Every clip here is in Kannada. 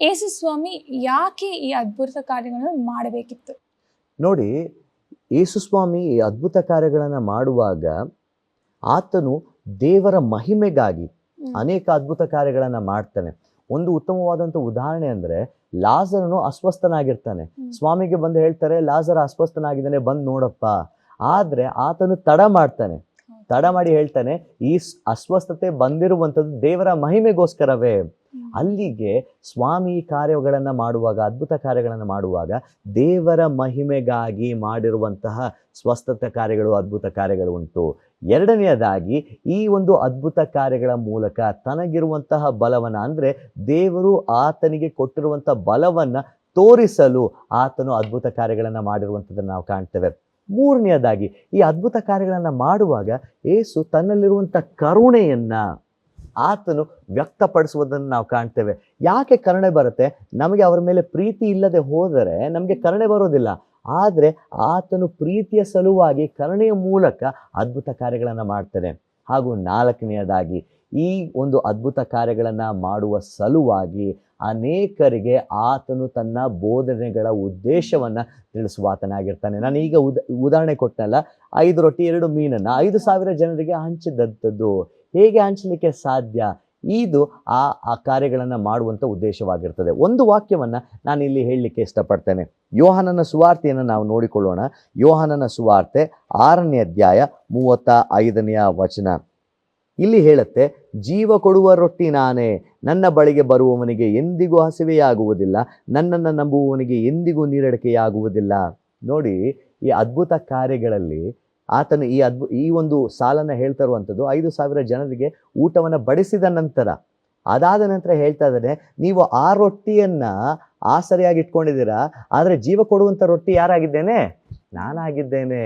ಯೇಸು ಸ್ವಾಮಿ ಯಾಕೆ ಈ ಅದ್ಭುತ ಕಾರ್ಯಗಳನ್ನು ಮಾಡಬೇಕಿತ್ತು? ನೋಡಿ ಯೇಸುಸ್ವಾಮಿ ಈ ಅದ್ಭುತ ಕಾರ್ಯಗಳನ್ನು ಮಾಡುವಾಗ ಆತನು ದೇವರ ಮಹಿಮೆಗಾಗಿ ಅನೇಕ ಅದ್ಭುತ ಕಾರ್ಯಗಳನ್ನು ಮಾಡ್ತಾನೆ. ಒಂದು ಉತ್ತಮವಾದಂಥ ಉದಾಹರಣೆ ಅಂದರೆ ಲಾಜರನು ಅಸ್ವಸ್ಥನಾಗಿರ್ತಾನೆ. ಸ್ವಾಮಿಗೆ ಬಂದು ಹೇಳ್ತಾರೆ ಲಾಜರ ಅಸ್ವಸ್ಥನಾಗಿದ್ದಾನೆ ಬಂದು ನೋಡಪ್ಪ. ಆದರೆ ಆತನು ತಡ ಮಾಡ್ತಾನೆ. ತಡ ಮಾಡಿ ಹೇಳ್ತಾನೆ ಈ ಅಸ್ವಸ್ಥತೆ ಬಂದಿರುವಂಥದ್ದು ದೇವರ ಮಹಿಮೆಗೋಸ್ಕರವೇ. ಅಲ್ಲಿಗೆ ಸ್ವಾಮಿ ಕಾರ್ಯಗಳನ್ನು ಮಾಡುವಾಗ, ಅದ್ಭುತ ಕಾರ್ಯಗಳನ್ನು ಮಾಡುವಾಗ ದೇವರ ಮಹಿಮೆಗಾಗಿ ಮಾಡಿರುವಂತಹ ಸ್ವಸ್ಥತ ಕಾರ್ಯಗಳು, ಅದ್ಭುತ ಕಾರ್ಯಗಳು ಉಂಟು. ಎರಡನೆಯದಾಗಿ ಈ ಒಂದು ಅದ್ಭುತ ಕಾರ್ಯಗಳ ಮೂಲಕ ತನಗಿರುವಂತಹ ಬಲವನ ಅಂದರೆ ದೇವರು ಆತನಿಗೆ ಕೊಟ್ಟಿರುವಂಥ ಬಲವನ್ನು ತೋರಿಸಲು ಆತನು ಅದ್ಭುತ ಕಾರ್ಯಗಳನ್ನು ಮಾಡಿರುವಂಥದ್ದನ್ನು ನಾವು ಕಾಣ್ತೇವೆ. ಮೂರನೆಯದಾಗಿ ಈ ಅದ್ಭುತ ಕಾರ್ಯಗಳನ್ನು ಮಾಡುವಾಗ ಏಸು ತನ್ನಲ್ಲಿರುವಂಥ ಕರುಣೆಯನ್ನ ಆತನು ವ್ಯಕ್ತಪಡಿಸುವುದನ್ನು ನಾವು ಕಾಣ್ತೇವೆ. ಯಾಕೆ ಕರುಣೆ ಬರುತ್ತೆ? ನಮಗೆ ಅವರ ಮೇಲೆ ಪ್ರೀತಿ ಇಲ್ಲದೆ ಹೋದರೆ ನಮಗೆ ಕರುಣೆ ಬರೋದಿಲ್ಲ ಆದರೆ ಆತನು ಪ್ರೀತಿಯ ಸಲುವಾಗಿ ಕರುಣೆಯ ಮೂಲಕ ಅದ್ಭುತ ಕಾರ್ಯಗಳನ್ನು ಮಾಡ್ತಾನೆ. ಹಾಗೂ ನಾಲ್ಕನೆಯದಾಗಿ, ಈ ಒಂದು ಅದ್ಭುತ ಕಾರ್ಯಗಳನ್ನು ಮಾಡುವ ಸಲುವಾಗಿ ಅನೇಕರಿಗೆ ಆತನು ತನ್ನ ಬೋಧನೆಗಳ ಉದ್ದೇಶವನ್ನು ತಿಳಿಸುವಾತನಾಗಿರ್ತಾನೆ ನಾನು ಈಗ ಉದ, ಉದಾಹರಣೆ ಕೊಟ್ಟನಲ್ಲ, ಐದು ರೊಟ್ಟಿ, ಎರಡು ಮೀನನ್ನು. ಐದು ಸಾವಿರ ಜನರಿಗೆ ಹಂಚಿದಂಥದ್ದು. ಹೇಗೆ ಹಂಚಲಿಕ್ಕೆ ಸಾಧ್ಯ? ಇದು ಆ ಆ ಕಾರ್ಯಗಳನ್ನು ಮಾಡುವಂಥ ಉದ್ದೇಶವಾಗಿರ್ತದೆ. ಒಂದು ವಾಕ್ಯವನ್ನು ನಾನು ಇಲ್ಲಿ ಹೇಳಲಿಕ್ಕೆ ಇಷ್ಟಪಡ್ತೇನೆ. ಯೋಹಾನನ ಸುವಾರ್ತೆಯನ್ನು ನಾವು ನೋಡಿಕೊಳ್ಳೋಣ. ಯೋಹಾನನ ಸುವಾರ್ತೆ ಆರನೇ ಅಧ್ಯಾಯ ಮೂವತ್ತ ಐದನೆಯ ವಚನ. ಇಲ್ಲಿ ಹೇಳುತ್ತೆ, ಜೀವ ಕೊಡುವ ರೊಟ್ಟಿ ನಾನೇ. ನನ್ನ ಬಳಿಗೆ ಬರುವವನಿಗೆ ಎಂದಿಗೂ ಹಸಿವೆಯಾಗುವುದಿಲ್ಲ. ನನ್ನನ್ನು ನಂಬುವವನಿಗೆ ಎಂದಿಗೂ ನೀರಡಿಕೆಯಾಗುವುದಿಲ್ಲ. ನೋಡಿ, ಈ ಅದ್ಭುತ ಕಾರ್ಯಗಳಲ್ಲಿ ಆತನು ಈ ಅದ್ಭು, ಈ ಒಂದು ಸಾಲನ್ನು ಹೇಳ್ತಾ ಇರುವಂಥದ್ದು, ಐದು ಸಾವಿರ ಜನರಿಗೆ ಊಟವನ್ನು ಬಡಿಸಿದ ನಂತರ, ಅದಾದ ನಂತರ ಹೇಳ್ತಾ ಇದ್ದಾರೆ ನೀವು ಆ ರೊಟ್ಟಿಯನ್ನು ಆಸರೆಯಾಗಿ ಇಟ್ಕೊಂಡಿದ್ದೀರಾ? ಆದರೆ ಜೀವ ಕೊಡುವಂಥ ರೊಟ್ಟಿ ಯಾರಾಗಿದ್ದೇನೆ? ನಾನಾಗಿದ್ದೇನೆ.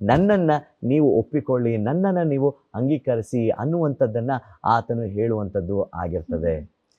ನನ್ನನ್ನು ನೀವು ಒಪ್ಪಿಕೊಳ್ಳಿ, ನನ್ನನ್ನು ನೀವು ಅಂಗೀಕರಿಸಿ ಅನ್ನುವಂಥದ್ದನ್ನು ಆತನು ಹೇಳುವಂಥದ್ದು ಆಗಿರ್ತದೆ.